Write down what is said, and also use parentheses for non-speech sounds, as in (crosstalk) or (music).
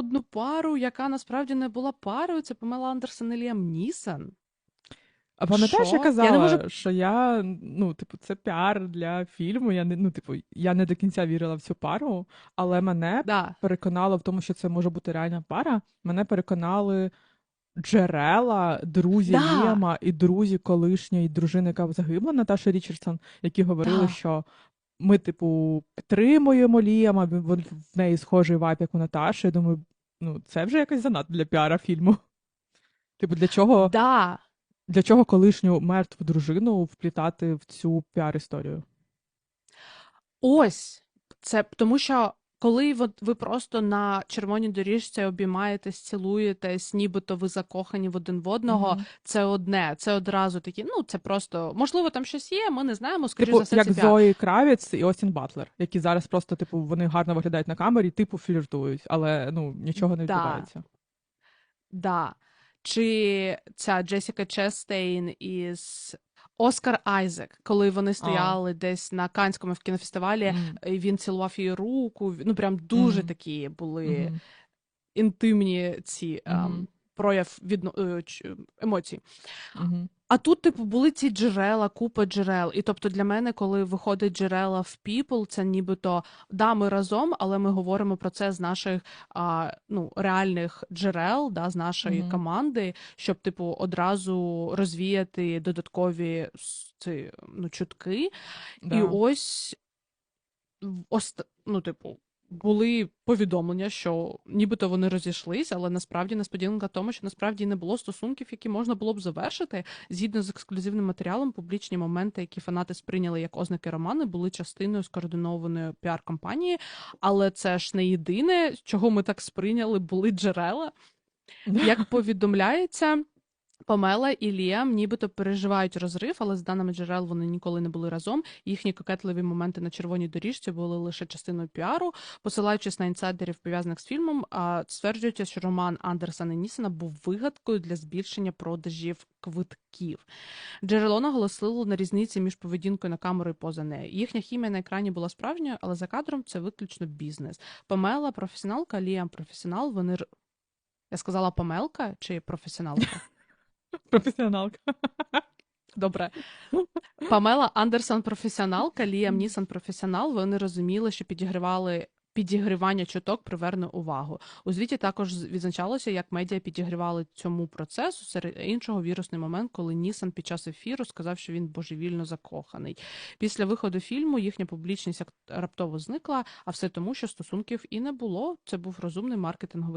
одну пару, яка насправді не була парою. Це Памела Андерсон і Ліам Нісон. А пам'ятаєш, Що? я Я казала, не можу- що я, ну, типу, це піар для фільму. Я не, ну, типу, я не до кінця вірила в цю пару, але мене Да. переконало в тому, що це може бути реальна пара. Мене переконали джерела, друзі Да. Ліама і друзі колишньої дружини, яка загибла Наташа Річардсон, які говорили, Да. що ми, типу, підтримуємо Ліама, в неї схожий вайб, як у Наташі. Я думаю, ну, це вже якось занадто для піара фільму. Типу, для чого, Да. для чого колишню мертву дружину вплітати в цю піар-історію? Ось це тому, що коли от ви просто на червоній доріжці обіймаєтесь, цілуєтесь, нібито ви закохані в один в одного, Мгм. це одне, це одразу такі. Ну це просто можливо там щось є. Ми не знаємо. Скоріше Типу, за все, як це. Зої Кравіц і Остін Батлер, які зараз просто, типу, вони гарно виглядають на камері, типу, фліртують, але ну нічого не Да. відбувається. Да. Чи ця Джесіка Честейн із Оскар Айзек, коли вони стояли десь на Канському в кінофестивалі, mm. і він цілував її руку. Ну прям дуже mm. такі були mm. інтимні ці ем. Прояв відно... е, емоцій. мгм. А тут, типу, були ці джерела, купа джерел. І тобто для мене, коли виходить джерела в People, це нібито да, ми разом, але ми говоримо про це з наших а, ну, реальних джерел, да, з нашої Мгм. команди, щоб, типу, одразу розвіяти додаткові ці, ну, чутки. І ось ост... ну, типу, були повідомлення, що нібито вони розійшлись, але насправді несподіванка в тому, що насправді не було стосунків, які можна було б завершити. Згідно з ексклюзивним матеріалом, публічні моменти, які фанати сприйняли як ознаки роману, були частиною скоординованої піар-кампанії. Але це ж не єдине, чого ми так сприйняли, були джерела. (laughs) Як повідомляється, Памела і Ліам нібито переживають розрив, але з даними джерел вони ніколи не були разом. Їхні кокетливі моменти на червоній доріжці були лише частиною піару. Посилаючись на інсайдерів, пов'язаних з фільмом, стверджується, що роман Андерсона і Нісена був вигадкою для збільшення продажів квитків. Джерело наголосило на різниці між поведінкою на камеру і поза нею. Їхня хімія на екрані була справжньою, але за кадром це виключно бізнес. Памела професіоналка, Ліам професіонал. Вони я сказала помелка чи професіоналка? Професіоналка. Добре. Памела Андерсон професіоналка, Ліам Нісон професіонал. Вони розуміли, що підігривали. Підігрівання чуток приверне увагу. У звіті також відзначалося, як медіа підігрівали цьому процесу. Серед іншого, вірусний момент, коли Нісон під час ефіру сказав, що він божевільно закоханий. Після виходу фільму їхня публічність раптово зникла, а все тому, що стосунків і не було. Це був розумний маркетинговий